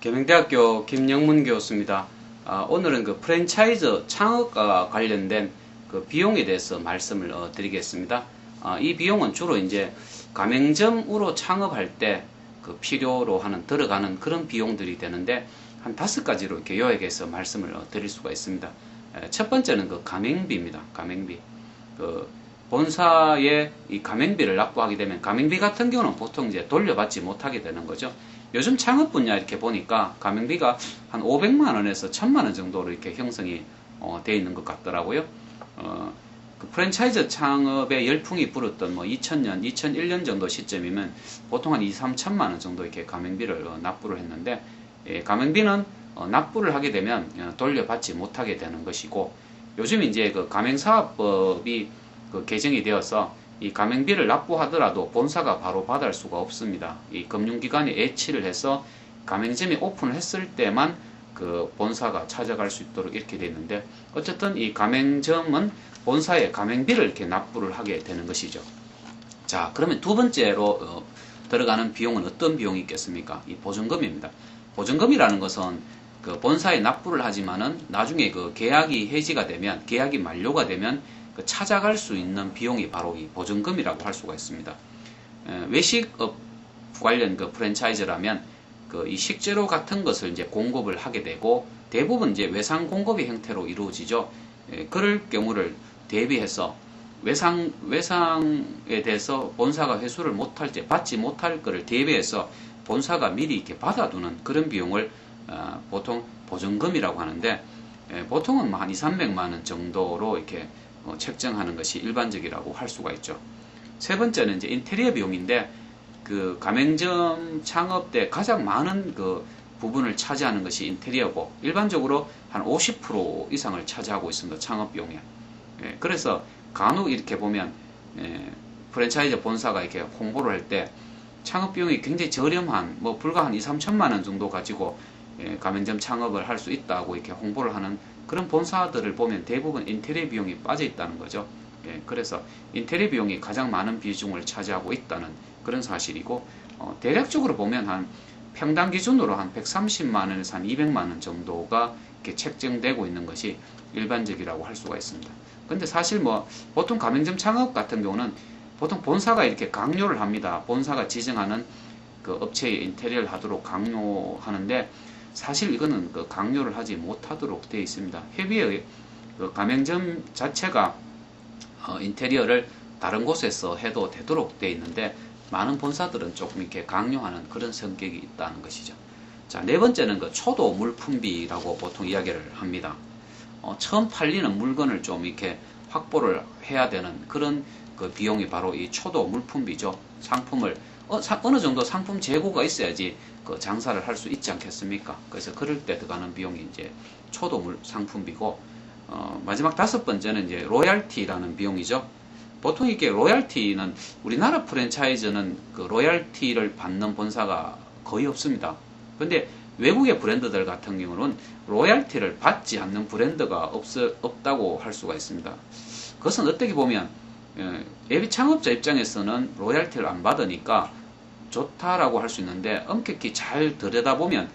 계명대학교 김영문 교수입니다. 아, 오늘은 그 프랜차이즈 창업과 관련된 그 비용에 대해서 말씀을 어, 드리겠습니다. 아, 이 비용은 주로 이제 가맹점으로 창업할 때 그 필요로 하는 들어가는 그런 비용들이 되는데 한 다섯 가지로 이렇게 요약해서 말씀을 어, 드릴 수가 있습니다. 에, 첫 번째는 그 가맹비입니다. 가맹비. 그 본사에 이 가맹비를 납부하게 되면 가맹비 같은 경우는 보통 이제 돌려받지 못하게 되는 거죠. 요즘 창업 분야 이렇게 보니까 가맹비가 한 500만 원에서 1000만 원 정도로 이렇게 형성이 어, 돼 있는 것 같더라고요. 어, 그 프랜차이즈 창업에 열풍이 불었던 뭐 2000년, 2001년 정도 시점이면 보통 한 2, 3천만 원 정도 이렇게 가맹비를 어, 납부를 했는데 예, 가맹비는 어, 납부를 하게 되면 어, 돌려받지 못하게 되는 것이고 요즘 이제 그 가맹사업법이 그 개정이 되어서 이 가맹비를 납부하더라도 본사가 바로 받을 수가 없습니다. 이 금융기관이 애치를 해서 가맹점이 오픈을 했을 때만 그 본사가 찾아갈 수 있도록 이렇게 되어 있는데 어쨌든 이 가맹점은 본사에 가맹비를 이렇게 납부를 하게 되는 것이죠. 자, 그러면 두 번째로 어, 들어가는 비용은 어떤 비용이 있겠습니까? 이 보증금입니다. 보증금이라는 것은 그 본사에 납부를 하지만은 나중에 그 계약이 해지가 되면 계약이 만료가 되면 그 찾아갈 수 있는 비용이 바로 이 보증금이라고 할 수가 있습니다. 에, 외식업 관련 그 프랜차이즈라면 그 이 식재료 같은 것을 이제 공급을 하게 되고 대부분 이제 외상 공급의 형태로 이루어지죠. 에, 그럴 경우를 대비해서 외상 외상에 대해서 본사가 회수를 못할 때 받지 못할 것을 대비해서 본사가 미리 이렇게 받아두는 그런 비용을 어, 보통 보증금이라고 하는데 에, 보통은 뭐 한 2, 300만 원 정도로 이렇게 어, 책정하는 것이 일반적이라고 할 수가 있죠. 세 번째는 이제 인테리어 비용인데 그 가맹점 창업 때 가장 많은 그 부분을 차지하는 것이 인테리어고 일반적으로 한 50% 이상을 차지하고 있습니다. 창업 비용에. 예, 그래서 간혹 이렇게 보면 예, 프랜차이즈 본사가 이렇게 홍보를 할 때 창업 비용이 굉장히 저렴한 뭐 불과 한 2, 3천만 원 정도 가지고 예, 가맹점 창업을 할 수 있다고 이렇게 홍보를 하는 그런 본사들을 보면 대부분 인테리어 비용이 빠져 있다는 거죠. 예, 그래서 인테리어 비용이 가장 많은 비중을 차지하고 있다는 그런 사실이고 어, 대략적으로 보면 한 평당 기준으로 한 130만 원에서 한 200만 원 정도가 이렇게 책정되고 있는 것이 일반적이라고 할 수가 있습니다. 근데 사실 뭐 보통 가맹점 창업 같은 경우는 보통 본사가 이렇게 강요를 합니다. 본사가 지정하는 그 업체에 인테리어를 하도록 강요하는데 사실 이거는 그 강요를 하지 못하도록 되어 있습니다. 협의회 그 가맹점 자체가 어, 인테리어를 다른 곳에서 해도 되도록 되어 있는데 많은 본사들은 조금 이렇게 강요하는 그런 성격이 있다는 것이죠. 자, 네 번째는 그 초도 물품비라고 보통 이야기를 합니다. 어, 처음 팔리는 물건을 좀 이렇게 확보를 해야 되는 그런 그 비용이 바로 이 초도 물품비죠. 상품을 어, 느 정도 상품 재고가 있어야지 그 장사를 할 수 있지 않겠습니까? 그래서 그럴 때 들어가는 비용이 이제 초도물 상품비고 어, 마지막 다섯 번째는 이제 로얄티라는 비용이죠. 보통 이게 로얄티는 우리나라 프랜차이즈는 그 로얄티를 받는 본사가 거의 없습니다. 근데 외국의 브랜드들 같은 경우는 로얄티를 받지 않는 브랜드가 없, 없다고 할 수가 있습니다. 그것은 어떻게 보면 예, 예비 창업자 입장에서는 로얄티를 안 받으니까 좋다라고 할 수 있는데 엄격히 잘 들여다보면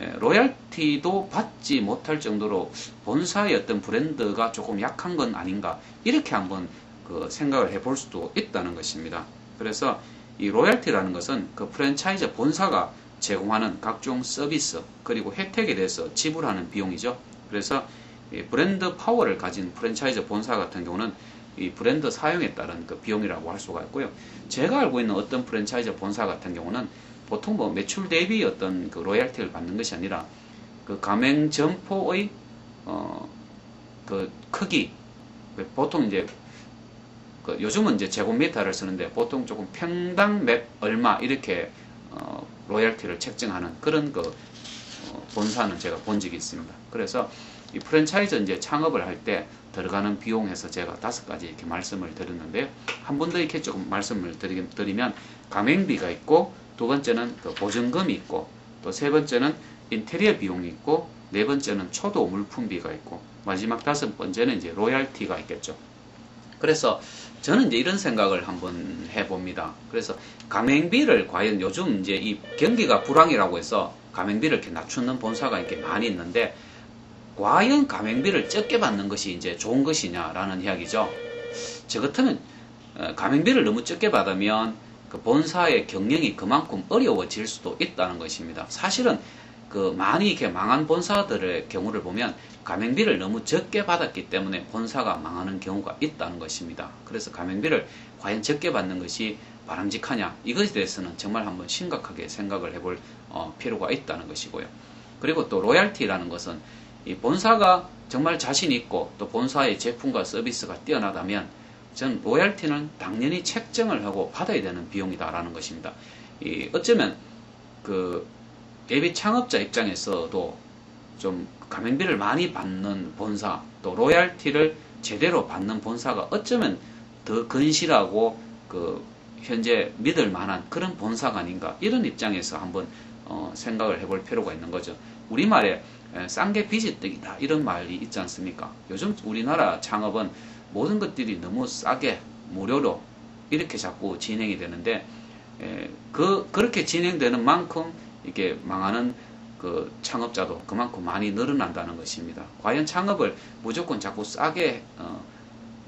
예, 로얄티도 받지 못할 정도로 본사의 어떤 브랜드가 조금 약한 건 아닌가 이렇게 한번 그 생각을 해볼 수도 있다는 것입니다. 그래서 이 로얄티라는 것은 그 프랜차이즈 본사가 제공하는 각종 서비스 그리고 혜택에 대해서 지불하는 비용이죠. 그래서 브랜드 파워를 가진 프랜차이즈 본사 같은 경우는 이 브랜드 사용에 따른 그 비용이라고 할 수가 있고요. 제가 알고 있는 어떤 프랜차이즈 본사 같은 경우는 보통 뭐 매출 대비 어떤 그 로얄티를 받는 것이 아니라 그 가맹 점포의 어 그 크기 보통 이제 그 요즘은 이제 제곱미터를 쓰는데 보통 조금 평당 몇 얼마 이렇게 어 로얄티를 책정하는 그런 그 어, 본사는 제가 본 적이 있습니다. 그래서 이 프랜차이즈 이제 창업을 할 때 들어가는 비용에서 제가 다섯 가지 이렇게 말씀을 드렸는데요. 한 번 더 이렇게 조금 말씀을 드리면 가맹비가 있고 두 번째는 그 보증금이 있고 또 세 번째는 인테리어 비용이 있고 네 번째는 초도 물품비가 있고 마지막 다섯 번째는 이제 로얄티가 있겠죠. 그래서 저는 이제 이런 생각을 한번 해봅니다. 그래서 가맹비를 과연 요즘 이제 이 경기가 불황이라고 해서 가맹비를 이렇게 낮추는 본사가 이렇게 많이 있는데 과연 가맹비를 적게 받는 것이 이제 좋은 것이냐라는 이야기죠. 저 같으면 어, 가맹비를 너무 적게 받으면 그 본사의 경영이 그만큼 어려워질 수도 있다는 것입니다. 사실은 그 많이 이렇게 망한 본사들의 경우를 보면 가맹비를 너무 적게 받았기 때문에 본사가 망하는 경우가 있다는 것입니다. 그래서 가맹비를 과연 적게 받는 것이 바람직하냐 이것에 대해서는 정말 한번 심각하게 생각을 해볼 어, 필요가 있다는 것이고요. 그리고 또 로얄티라는 것은 이 본사가 정말 자신 있고 또 본사의 제품과 서비스가 뛰어나다면 전 로얄티는 당연히 책정을 하고 받아야 되는 비용이다라는 것입니다. 이 어쩌면 그 예비 창업자 입장에서도 좀 가맹비를 많이 받는 본사 또 로얄티를 제대로 받는 본사가 어쩌면 더 근실하고 그 현재 믿을 만한 그런 본사가 아닌가 이런 입장에서 한번 어, 생각을 해볼 필요가 있는 거죠. 우리말에 싼게 비지떡이다 이런 말이 있지 않습니까? 요즘 우리나라 창업은 모든 것들이 너무 싸게 무료로 이렇게 자꾸 진행이 되는데 에, 그 그렇게 진행되는 만큼 이게 망하는 그 창업자도 그만큼 많이 늘어난다는 것입니다. 과연 창업을 무조건 자꾸 싸게 어,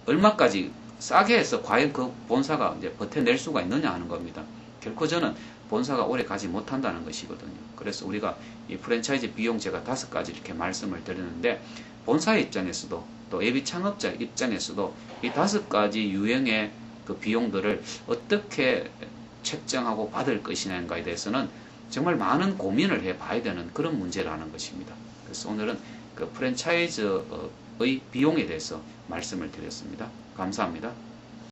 얼마까지 싸게 해서 과연 그 본사가 이제 버텨낼 수가 있느냐 하는 겁니다. 결코 저는 본사가 오래 가지 못한다는 것이거든요. 그래서 우리가 이 프랜차이즈 비용 제가 다섯 가지 이렇게 말씀을 드렸는데 본사의 입장에서도 또 예비 창업자 입장에서도 이 다섯 가지 유형의 그 비용들을 어떻게 책정하고 받을 것이냐에 대해서는 정말 많은 고민을 해 봐야 되는 그런 문제라는 것입니다. 그래서 오늘은 그 프랜차이즈의 비용에 대해서 말씀을 드렸습니다. 감사합니다.